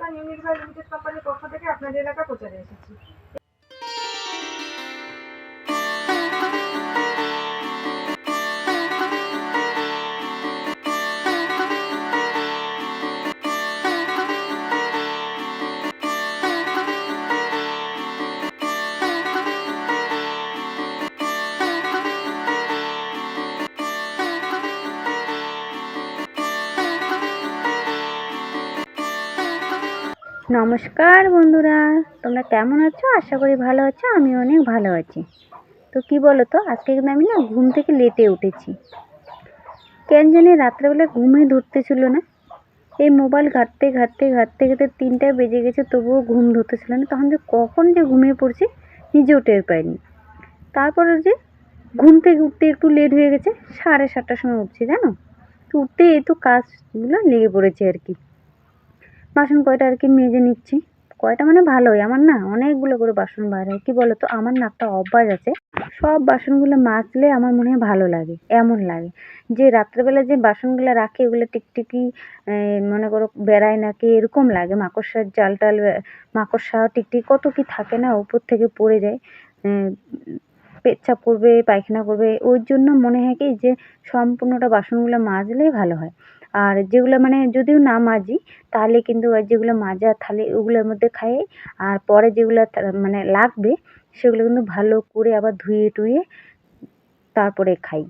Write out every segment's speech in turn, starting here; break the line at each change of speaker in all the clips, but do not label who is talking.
Rajasthan ইউনিভার limited কোম্পানির পক্ষ থেকে আপনাদের এলাকা প্রচারে এসেছি।
নমস্কার বন্ধুরা, তোমরা কেমন আছো? আশা করি ভালো আছো আমি অনেক ভালো আছি। তো কি বলো তো আজকে কিন্তু আমি না ঘুম থেকে লেটে উঠেছি। কেন জানি রাত্রেবেলা ঘুমই ধরতেছিল না। এই মোবাইল ঘাঁটতে ঘাঁটতে ঘাঁটতে ঘাঁটতে তিনটা বেজে গেছে, তবুও ঘুম ধরতে ছিল না। তখন যে কখন যে ঘুমিয়ে পড়ছি, নিজেও টের পাইনি। তারপরে যে ঘুম থেকে উঠতে একটু লেট হয়ে গেছে, সাড়ে সাতটার সময় উঠছি, জানো? তো উঠতে এই তো কাজগুলো লেগে পড়েছে আর কি। বাসন কয়টা আর কি মেজে নিচ্ছি। কয়টা মানে ভালোই, আমার না অনেকগুলো করে বাসন বার হয়। কী বলো তো আমার না একটা অভ্যাস আছে, সব বাসনগুলো মাজলে আমার মনে হয় ভালো লাগে, এমন লাগে। যে রাত্রেবেলা যে বাসনগুলো রাখি ওগুলো টিকটিকি মনে করো বেড়ায় নাকি, এরকম লাগে। মাকড়সার জাল টাল মাকড়সা, টিকটিকি, কত কি থাকে না, উপর থেকে পড়ে যায়। পেচ্ছাপ করবে পায়খানা করবে, ওই জন্য মনে হয় কি যে সম্পূর্ণটা বাসনগুলো মাজলেই ভালো হয়। আর যেগুলো মানে যদিও না মাজি, তাহলে কিন্তু যেগুলো মাজা থালে ওগুলোর মধ্যে খাই আর পরে যেগুলো মানে লাগবে, সেগুলো কিন্তু ভালো করে আবার ধুয়ে টুয়ে তারপরে খাই।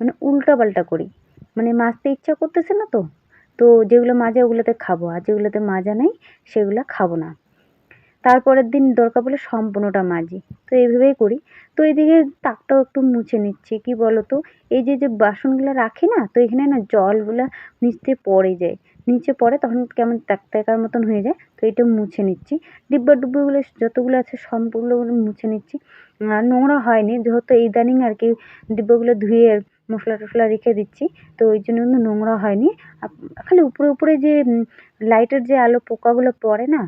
মানে উল্টা পাল্টা করি। মানে মাজতে ইচ্ছা করতেছে না তো? তো যেগুলো মাজা ওগুলোতে খাব, আর যেগুলোতে মাজা নেই, সেগুলো খাব না। তারপরের দিন দরকার পড়লে সম্পূর্ণটা মাজি। তো এইভাবেই করি। তো এদিকে তাকটাও একটু মুছে নিচ্ছি। কি বলো তো এই যে যে বাসনগুলো রাখি না, তো এখানে না জলগুলো নিচ পড়ে যায়। নিচে পড়ে তখন কেমন ট্যাকট্যাকার মতন হয়ে যায়। তো এটা মুছে নিচ্ছি। ডিব্বা ডুব্বাগুলো যতগুলো আছে সম্পূর্ণগুলো মুছে নিচ্ছি। আর নোংরা হয়নি, যেহেতু ইদানিং আর কি ডিব্বাগুলো ধুয়ে মশলা টশলা রেখে দিচ্ছি। তো ওই জন্য কিন্তু নোংরা হয়নি। খালি উপরে উপরে যে লাইটের যে আলো পোকাগুলো পড়ে না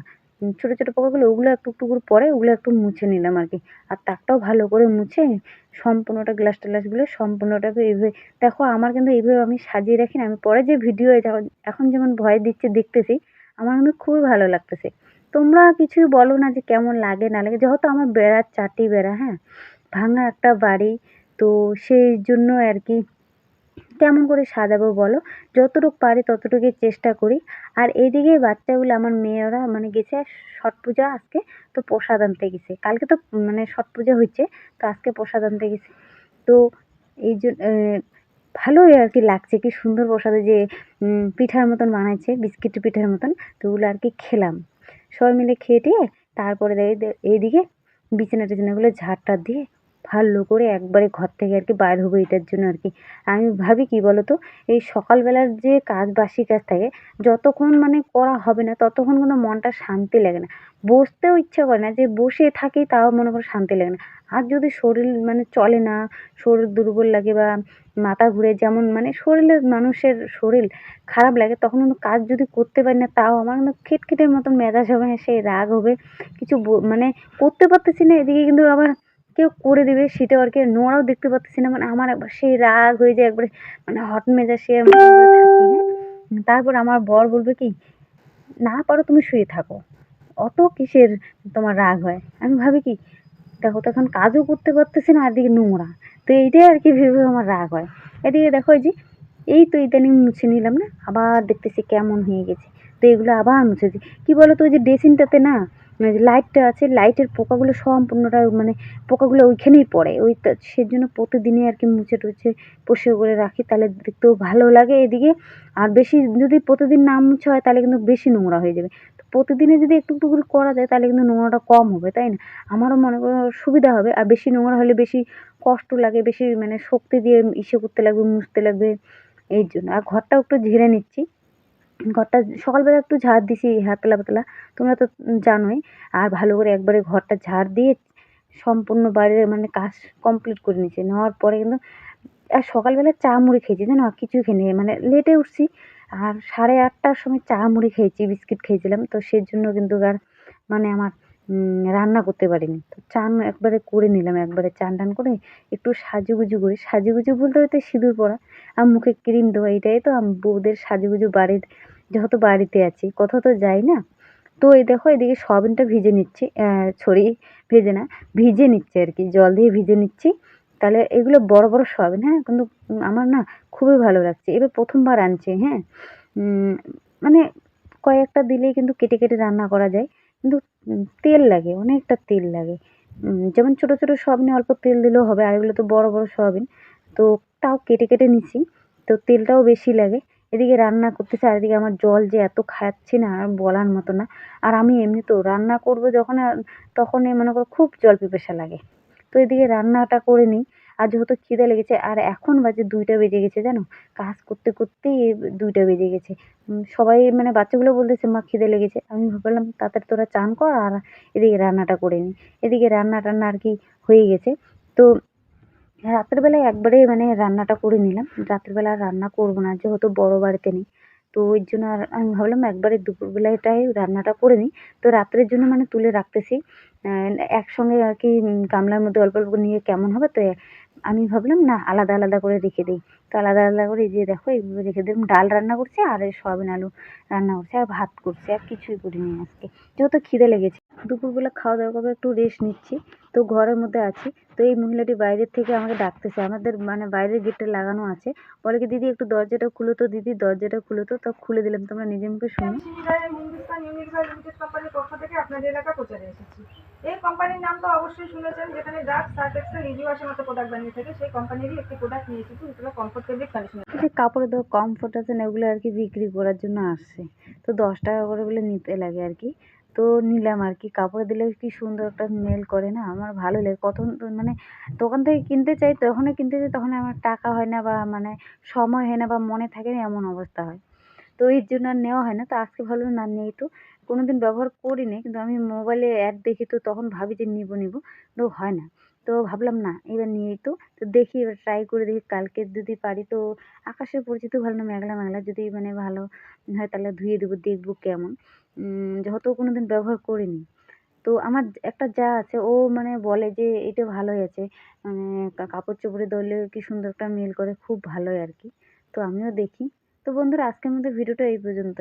ছোটো ছোটো পোকাগুলো, ওগুলো একটু একটু করে পড়ে ওগুলো একটু মুছে নিলাম আর কি। আর তাকটাও ভালো করে মুছে সম্পূর্ণটা গ্লাস ট্লাসগুলো সম্পূর্ণটাকে এইভাবে, দেখো আমার কিন্তু এইভাবে আমি সাজিয়ে রাখি না, আমি পরে যে ভিডিও এখন যেমন ভয় দিচ্ছে দেখতেছি, আমার কিন্তু খুবই ভালো লাগতেছে। তোমরা কিছুই বলো না যে কেমন লাগে, না লাগে। যেহেতু আমার বেড়ার চাটি বেড়া হ্যাঁ ভাঙা একটা বাড়ি, তো সেই জন্য আর কি কেমন করে সাজাবো বলো, যতটুকু পারি ততটুকুই চেষ্টা করি। আর এদিকে বাচ্চাগুলো, আমার মেয়েরা মানে গেছে ছট পূজা আজকে, তো প্রসাদ আনতে গেছে। কালকে তো মানে ছট পূজা হচ্ছে তো আজকে প্রসাদ আনতে গেছে। তো এই জন্য ভালোই আর কি লাগছে, কি সুন্দর প্রসাদে যে পিঠার মতন বানাইছে, বিস্কিট পিঠার মতন, তো ওগুলো আর কি খেলাম। সবাই মিলে খেয়ে টেয়ে, তারপরে দেখি এইদিকে বিছানা টিছানাগুলো ঝাড় টাড় দিয়ে ভালো করে একবারে ঘর থেকে আর কি বাইর হব এটার জন্য আর কি। আমি ভাবি কি বলো তো এই সকালবেলার যে কাজ বাসি কাজ থাকে, যতক্ষণ মানে করা হবে না, ততক্ষণ কিন্তু মনটা শান্তি লাগে না। বসতেও ইচ্ছা করে না যে বসে থাকি তাও মনে করো শান্তি লাগে না। আর যদি শরীর মানে চলে না, শরীর দুর্বল লাগে বা মাথা ঘুরে যেমন মানে শরীরের মানুষের শরীর খারাপ লাগে, তখন কিন্তু কাজ যদি করতে পারি না, তাও আমার কিন্তু খিটখিটের মতন মেজাজ হবে সেই রাগ হবে। কিছু মানে করতে পারতেছি না, এদিকে কিন্তু আবার কেউ করে দেবে, সেটাও আর কি নোংরাও দেখতে পাচ্ছি না। মানে আমার একবার সেই রাগ হয়ে যায়, একবারে মানে হট করে থাকি হ্যাঁ? তারপর আমার বর বলবে কি, না পারো, তুমি শুয়ে থাকো। অত কিসের তোমার রাগ হয়? আমি ভাবি কি, দেখো তো এখন কাজও করতে পারতেছি না আর এদিকে নোংরা। তো এইটাই আর কি ভেবে আমার রাগ হয়। এদিকে দেখো যে, এই তো ইদানিং মুছে নিলাম না, আবার দেখতেছি কেমন হয়ে গেছে। তো এগুলো আবার মুছে কী বলো তো ওই যে ড্রেসিংটাতে না মানে লাইটটা আছে লাইটের পোকাগুলো সম্পূর্ণটা মানে পোকাগুলো ওইখানেই পড়ে। ওই সেজন্য প্রতিদিনই আর কি মুছে টুছে পরিষ্কার করে রাখি, তাহলে দেখতেও ভালো লাগে এদিকে। আর বেশি যদি প্রতিদিন না মুছা হয়, তাহলে কিন্তু বেশি নোংরা হয়ে যাবে। তো প্রতিদিনে যদি একটু একটু করে করা যায়, তাহলে কিন্তু নোংরাটা কম হবে, তাই না? আমারও মনে করো সুবিধা হবে। আর বেশি নোংরা হলে বেশি কষ্ট লাগে, বেশি মানে শক্তি দিয়ে ইসে করতে লাগবে, মুছতে লাগবে, এই জন্য। আর ঘরটাও একটু ঝেড়ে নিচ্ছি। ঘরটা সকালবেলা একটু ঝাড় দিছি হাতলা পাতলা তোমরা তো জানোই, আর ভালো করে একবারে ঘরটা ঝাড় দিয়ে সম্পূর্ণ বাড়ির মানে কাজ কমপ্লিট করে নিয়েছি। নেওয়ার পরে কিন্তু, আর সকালবেলা চা মুড়ি খেয়েছি, জানো? আর কিছুই খেয়ে নিয়ে মানে লেটে উঠছি, আর সাড়ে আটটার সময় চা মুড়ি খেয়েছি, বিস্কিট খেয়েছিলাম। তো সেই জন্য কিন্তু আর মানে আমার রান্না করতে পারিনি। তো চান একবারে করে নিলাম, একবারে চান টান করে একটু সাজুগুজু করি। সাজুগুজু বলতে হয়তো সিঁদুর পরা, আর মুখে ক্রিম দেওয়া এটাই তো বউদের সাজুগুজু বাড়ির, যেহেতু বাড়িতে আছি কোথাও তো যাই না। তো এই দেখো, এদিকে সয়াবিনটা ভিজে নিচ্ছি সরি, ভেজে না, ভিজে নিচ্ছি আর কি, জল দিয়ে ভিজে নিচ্ছি। তাহলে এগুলো বড় বড় সয়াবিন হ্যাঁ কিন্তু আমার না খুবই ভালো লাগছে। এবার প্রথমবার আনছি হ্যাঁ। মানে কয়েকটা দিলেই কিন্তু কেটে কেটে রান্না করা যায়, কিন্তু তেল লাগে, অনেকটা তেল লাগে। যেমন ছোটো ছোটো সয়াবিনে অল্প তেল দিলেও হবে, আর এগুলো তো বড় বড় সয়াবিন। তো তাও কেটে কেটে নিচ্ছি, তো তেলটাও বেশি লাগে। এদিকে রান্না করতেছি আর এদিকে আমার জল যে এত খাচ্ছি না, আর বলার মতো না। আর আমি এমনিতেও রান্না করব যখন, আর তখনই মনে করো খুব জল পিপাসা লাগে। তো এদিকে রান্নাটা করে নিই। আর যেহেতু খিদে লেগেছে, আর এখন বাজে দুইটা বেজে গেছে জানো? কাজ করতে করতেই দুইটা বেজে গেছে। সবাই মানে বাচ্চাগুলো বলতেছে, মা, খিদে লেগেছে। আমি ভাবলাম, তাড়াতাড়ি তোরা চান কর আর এদিকে রান্নাটা করে নিই এদিকে রান্না টান্না আর কি হয়ে গেছে। তো রাত্রেবেলায় একবারে মানে রান্নাটা করে নিলাম। রাত্রেবেলা রান্না করব না, যেহেতু বড় বাড়িতে নেই। তো ওই জন্য আর আমি ভাবলাম, একবারে দুপুরবেলাটাই রান্নাটা করে নিই। তো রাত্রের জন্য মানে তুলে রাখতেছি। একসঙ্গে আর কি গামলার মধ্যে অল্প অল্প নিয়ে কেমন হবে, তো আমি ভাবলাম, না, আলাদা আলাদা করে রেখে দিই। তো আলাদা আলাদা করে যে দেখো এইভাবে রেখে দিলাম। ডাল রান্না করছি আর এই সয়াবিন আলু রান্না করছি আর ভাত করছি আর কিছুই করিনি আজকে। যেহেতু খিদে লেগেছে, দুপুরবেলা খাওয়া দাওয়া করে একটু রেস্ট নিচ্ছি। তো ঘরের মধ্যে আছি। তো এই মহিলাটি বাইরের থেকে আমাকে ডাকতেছে। আমাদের মানে বাইরের গেটটা লাগানো আছে। বলে কি, দিদি, একটু দরজাটা খুলো তো, দিদি, দরজাটা খুলো তো। তা খুলে দিলাম। তোমরা নিজে মুখে শুনো।
হিন্দুস্তান লিমিটেড কোম্পানির পক্ষ থেকে আপনাদের এলাকা প্রচারে এসেছি এই কোম্পানির নাম তো অবশ্যই শুনেছেন, যেখানে ডাক সার্ফ এক্সেল ইজি ওয়াশের মতো প্রোডাক্ট বানিয়ে থাকে, সেই কোম্পানিরই একটি প্রোডাক্ট নিয়ে এসেছি যেটা কমফোর্ট ফেব্রিক
কাপড়ের ধর কমফোর্ট আছে না, এগুলো আর কি বিক্রি করার জন্য আসছে তো দশ টাকা করে বলে নিতে লাগে আর কি। তো নিলাম আর কি, কাপড়ে দিলে কি সুন্দর একটা স্মেল করে না, আমার ভালো লাগে। কত মানে দোকান থেকে কিনতে চাই, তখনই কিনতে চাই তখন আমার টাকা হয় না বা মানে সময় হয় না বা মনে থাকে না, এমন অবস্থা হয়। তো এর জন্য আর নেওয়া হয় না, তো আজকে ভাবলাম না, নেই তো। কোনো দিন ব্যবহার করিনি, কিন্তু আমি মোবাইলে অ্যাড দেখি তো তখন ভাবি যে নিবো নিবো। তো হয় না। তো ভাবলাম না, এবার নিয়েই তো। তো দেখি, এবার ট্রাই করে দেখি, কালকে যদি পারি তো আকাশের পরিচিত ভালো না মেঘলা মেঘলা যদি মানে ভালো হয় তাহলে ধুয়ে দেবো, দেখব কেমন। যেহেতু কোনো দিন ব্যবহার করিনি। তো আমার একটা যা আছে, ও মানে বলে যে এটা ভালোই আছে। মানে কাপড় চোপড়ে ধরলে কি সুন্দর একটা মেল করে, খুব ভালোই আর কি। তো আমিও দেখি। তো বন্ধুরা, আজকের মধ্যে ভিডিওটা এই পর্যন্তই।